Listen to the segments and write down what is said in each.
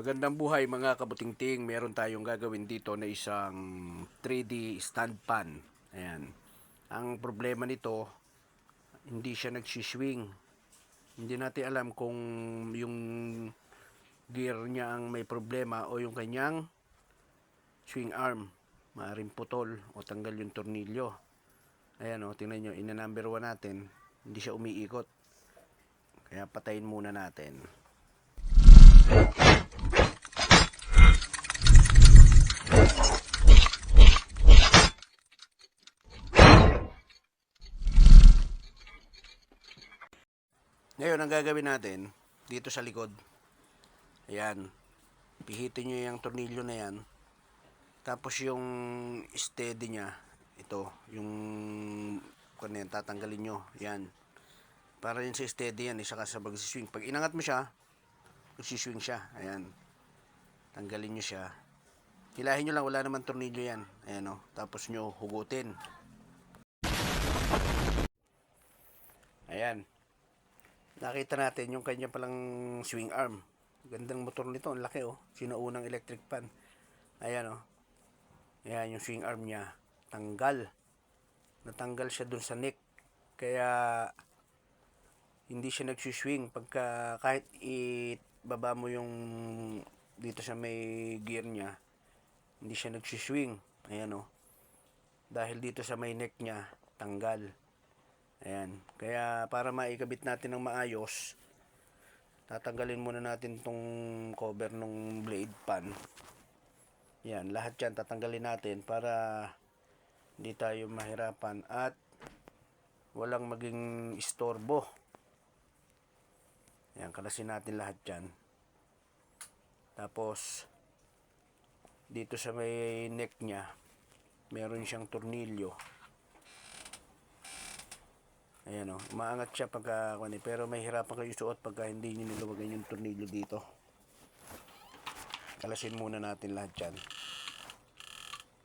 Magandang buhay mga kabutingting. Meron tayong gagawin dito na isang 3D stand pan. Ayan. Ang problema nito, hindi siya nagsiswing. Hindi natin alam kung yung gear niya ang may problema o yung kanyang swing arm. Maaring putol o tanggal yung tornilyo. Ayan o, tingnan nyo, ina number 1 natin. Hindi siya umiikot. Kaya patayin muna natin. Ngayon, ang gagawin natin, dito sa likod, ayan, pihitin nyo yung tornilyo na yan, tapos yung steady niya, ito, yung, kung yan, tatanggalin nyo, yan, para yun sa steady yan, isa ka sa magsiswing. Pag inangat mo siya, magsiswing siya, ayan, tanggalin nyo siya, hilahin nyo lang, wala naman tornilyo yan, ayan o, tapos nyo hugutin. Ayan, nakita natin yung kanya palang swing arm. Gandang motor nito, ang laki oh. Sinuunang electric pan. Ayan oh. Ayan yung swing arm niya. Tanggal. Natanggal siya dun sa neck. Kaya hindi siya nagsuswing pagka kahit ibaba mo yung dito sa may gear niya hindi siya nagsuswing ayan oh dahil dito sa may neck niya tanggal Ayan. Kaya para maikabit natin ng maayos, tatanggalin muna natin tong cover ng blade pan. Yan, lahat yan tatanggalin natin para hindi tayo mahirapan at walang maging istorbo. Yan, kalasin natin lahat yan. Tapos, dito sa may neck niya, meron siyang tornilyo. Ayan o, maangat siya pagka, eh, pero may hirapan kayo suot pagka hindi nyo niluwagan yung tornilyo dito. Kalasin muna natin lahat yan.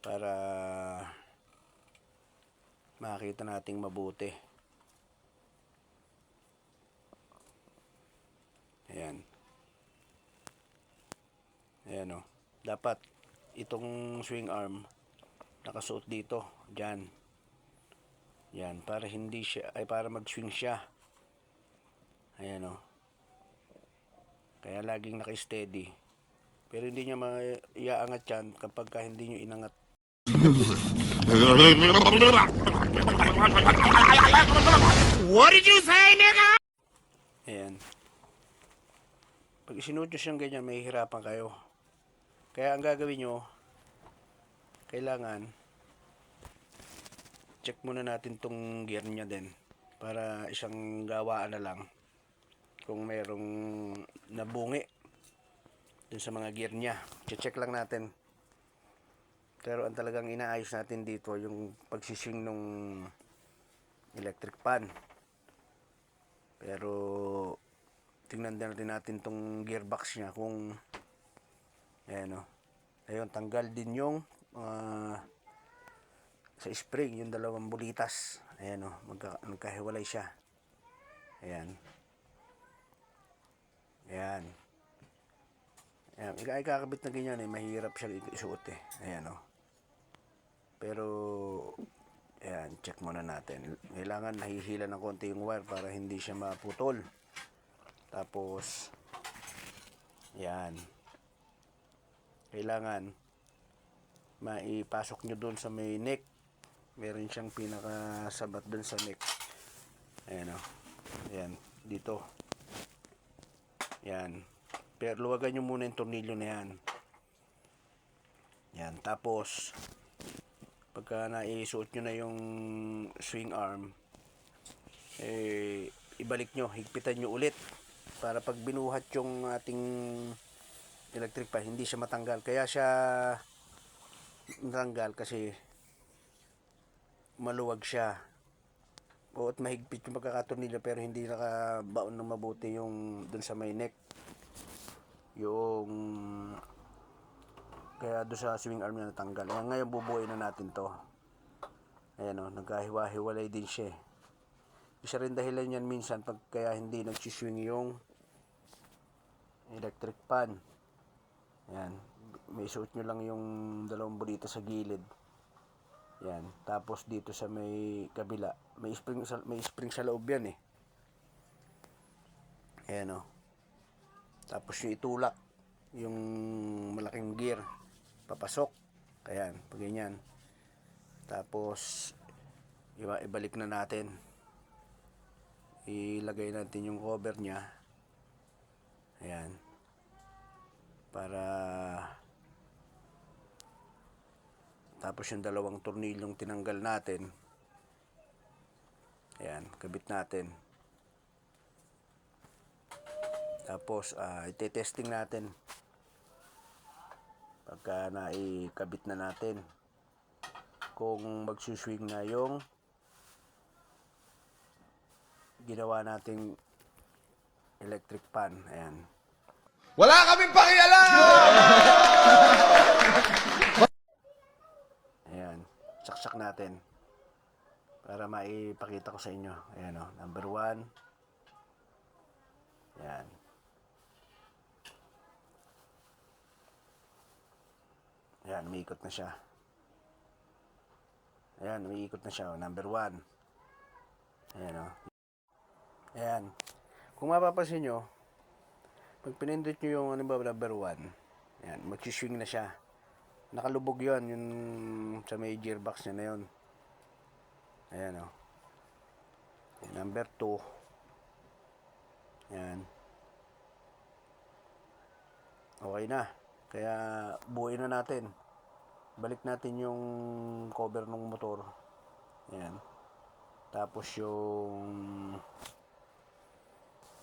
Para makita nating mabuti. Ayan. Ayan o. Dapat itong swing arm nakasuot dito. Diyan. Yan, para hindi siya, ay para mag-swing siya. Ayan o. Kaya laging naka-steady. Pero hindi niya maiaangat yan kapag ka hindi nyo inangat. What did you say, nigga? Ayan. Pag isinuot nyo siyang ganyan, may hirapan kayo. Kaya ang gagawin nyo, kailangan, check muna natin tong gear niya din. Para isang gawaan na lang. Kung merong nabungi dun sa mga gear niya. Check lang natin. Pero ang talagang inaayos natin dito, yung pagsising nung electric pan. Pero tingnan din natin natin tong gearbox niya kung ayan o. Ayun, tanggal din yung ah, sa spring, yung dalawang bulitas. Ayan o, magka, magkahiwalay siya. Ayan. Ayan. Ayan, ika ikakabit na ganyan eh, mahirap siya isuot eh. Ayan o. Pero, ayan, check muna natin. Kailangan nahihila ng konti yung wire para hindi siya maputol. Tapos, yan. Kailangan, maipasok nyo doon sa may neck. Meron siyang pinakasabat doon sa neck. Ayan o. Ayan, dito. Yan. Pero luwagan nyo muna yung tornilyo na yan. Yan. Tapos, pagka naisuot nyo na yung swing arm, eh, ibalik nyo, higpitan nyo ulit. Para pag binuhat yung ating electric pan, hindi siya matanggal. Kaya siya natanggal kasi maluwag siya. O at mahigpit yung pagkakatornilyo pero hindi nakabaon ng mabuti yung dun sa may neck. Yung kaya doon sa swing arm niya natanggal. Ayan, ngayon bubuoy na natin to. Ayan o, nagkahiwa-hiwalay din siya. eh. Isa rin dahilan yan minsan pag kaya hindi nagsiswing yung electric pan. Yan. May suot nyo lang yung dalawang bulita sa gilid. Yan. Tapos dito sa may kabila, may spring sa, may spring sa loob yan eh. Ayan o. Tapos yung itulak, yung malaking gear, papasok. Ayan, pag ganyan. Tapos, iba, ibalik na natin. Ilagay natin yung cover niya. Ayan. Para tapos yung dalawang tornilyong tinanggal natin. Ayan, kabit natin. Tapos, ah, ite-testing natin. Pagka naikabit na natin. Kung magsuswing na yung ginawa nating electric pan. Ayan. Wala kaming pakialam! Ayan. Natin. Para maipakita ko sa inyo. Ayan o. Number one. Ayan. Ayan. Umiikot na siya. Ayan. Umiikot na siya. O. Number one. Ayan o. Ayan. Kung mapapansin nyo, pag pinindot nyo yung ano ba, number one, ayan, magsiswing na siya nakalubog yon yung sa may gearbox niya na yon ayan o number 2 ayan. Okay na. Kaya buuin na natin. Balik natin yung cover ng motor. Ayan. Tapos yung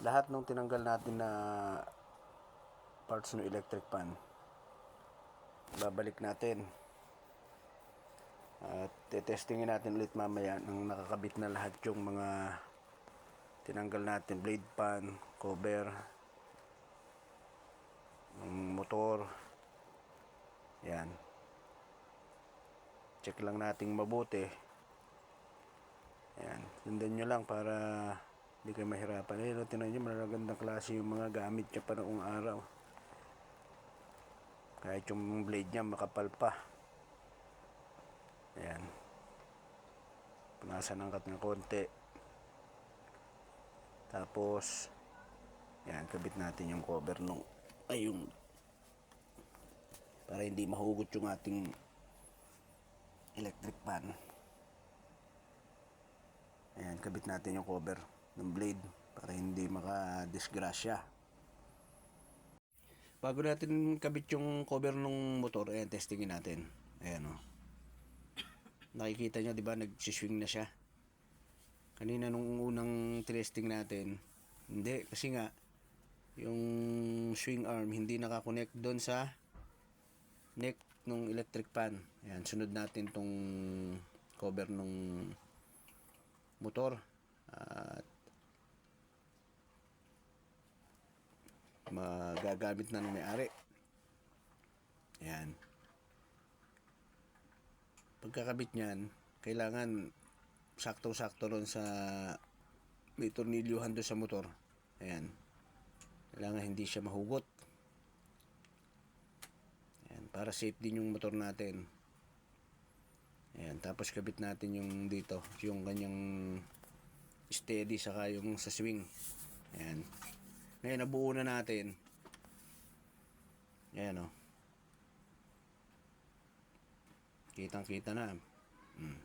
lahat ng tinanggal natin na parts ng electric pan babalik natin. At tetestingin natin ulit mamaya nang nakakabit na lahat yung mga tinanggal natin. Blade pan, cover yung motor. Yan. Check lang nating mabuti. Yan. Sundan nyo lang para hindi kayo mahirapan. Eh, tinan nyo malagandang klase yung mga gamit niya pa noong araw kahit yung blade niya makapal pa. Ayan. Punasan ng kat ng konti. Tapos, yan, kabit natin yung cover nung, ay yung, para hindi mahugot yung ating electric pan. Ayan, kabit natin yung cover ng blade para hindi maka-disgrasya. Bago natin kabit yung cover ng motor, ayan, testingin natin. Ayan o. Nakikita nyo, di ba, nagsiswing na siya. Kanina nung unang testing natin, hindi, kasi nga, yung swing arm hindi nakakonect doon sa neck ng electric pan. Ayan, sunod natin tong cover ng motor. At magagamit na ng may-ari. Ayan. Pagkakabit niyan, kailangan sakto-sakto ron sa may tornilyuhan doon sa motor. Ayan. Kailangan hindi siya mahugot. Ayan. Para safe din yung motor natin. Ayan. Tapos kabit natin yung dito. Yung kanyang steady saka yung sa swing. Ayan. Ngayon, nabuo na natin. Ayan o. Kitang kita na. Hmm.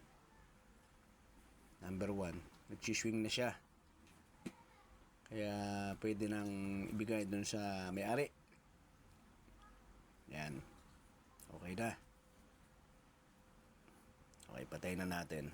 Number one. Nagsiswing na siya. Kaya pwede nang ibigay dun sa may-ari. Yan. Okay na. Okay, patay na natin.